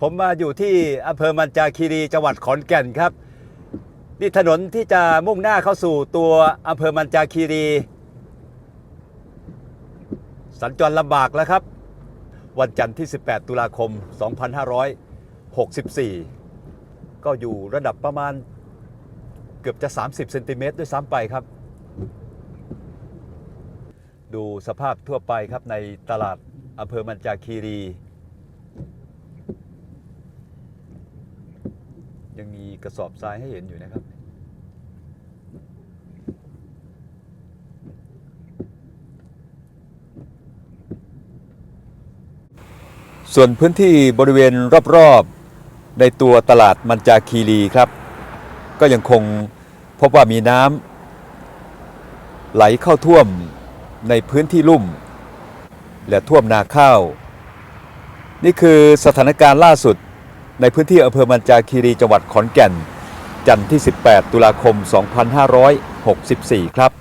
ผมมาอยู่ที่อำเภอมันจาคีรีจังหวัดขอนแก่นครับ นี่ถนนที่จะมุ่งหน้าเข้าสู่ตัวอำเภอมันจาคีรี สัญจรลำบากแล้วครับ วันจันทร์ที่ 18 ตุลาคม 2564 ก็อยู่ระดับประมาณเกือบจะ 30 เซนติเมตรด้วยซ้ำไปครับ ดูสภาพทั่วไปครับในตลาดอำเภอมันจาคีรี ยังมีกระสอบทรายให้เห็นอยู่นะครับ ส่วนพื้นที่บริเวณรอบๆ ในตัวตลาดมันจาคีรีครับ ก็ยังคงพบว่ามีน้ำไหลเข้าท่วมในพื้นที่ลุ่ม และท่วมนาข้าว นี่คือสถานการณ์ล่าสุด ในพื้นที่อำเภอมัญจาคีรีจังหวัดขอนแก่น จันทร์ที่ 18 ตุลาคม 2564 ครับ